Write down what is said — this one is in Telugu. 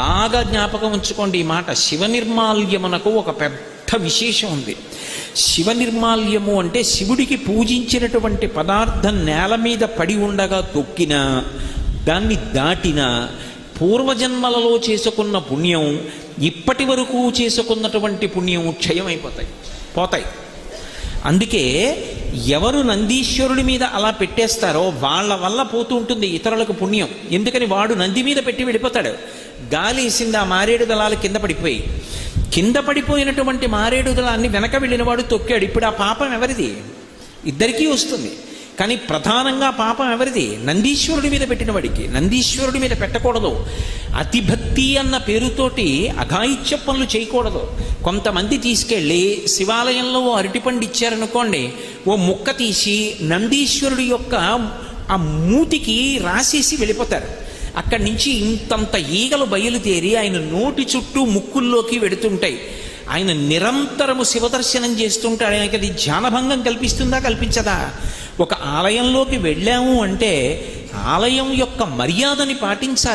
బాగా జ్ఞాపకం ఉంచుకోండి ఈ మాట. శివ నిర్మాల్యమునకు ఒక పెద్ద విశేషం ఉంది. శివ నిర్మాల్యము అంటే శివుడికి పూజించినటువంటి పదార్థం నేల మీద పడి ఉండగా తొక్కినా దాన్ని దాటినా పూర్వజన్మలలో చేసుకున్న పుణ్యం ఇప్పటి వరకు చేసుకున్నటువంటి పుణ్యం క్షయమైపోతాయి పోతాయి. అందుకే ఎవరు నందీశ్వరుడి మీద అలా పెట్టేస్తారో వాళ్ళ వల్ల పోతూ ఉంటుంది ఇతరులకు పుణ్యం. ఎందుకని వాడు నంది మీద పెట్టి వెళ్ళిపోతాడు. గాలి వేసింది ఆ మారేడు దళాలు కింద పడిపోయి. కింద పడిపోయినటువంటి మారేడు దళాన్ని వెనక వెళ్ళిన వాడు తొక్కాడు. ఇప్పుడు ఆ పాపం ఎవరిది? ఇద్దరికీ వస్తుంది. కానీ ప్రధానంగా పాపం ఎవరిది? నందీశ్వరుడి మీద పెట్టిన వాడికి నందీశ్వరుడి మీద పెట్టకూడదు. అతిభక్తి అన్న పేరుతోటి అఘాయిత్య పనులు చేయకూడదు. కొంతమంది తీసుకెళ్ళి శివాలయంలో ఓ అరటిపండు ఇచ్చారనుకోండి ఓ ముక్క తీసి నందీశ్వరుడి యొక్క ఆ మూతికి రాసేసి వెళ్ళిపోతారు. అక్కడి నుంచి ఇంతంత ఈగలు బయలుదేరి ఆయన నోటి చుట్టూ ముక్కుల్లోకి వెడుతుంటాయి. ఆయన నిరంతరము శివదర్శనం చేస్తుంటే ఆయనకి అది ధ్యానభంగం కల్పిస్తుందా కల్పించదా? ఒక ఆలయంలోకి వెళ్ళాము అంటే ఆలయం యొక్క మర్యాదని పాటించాలి.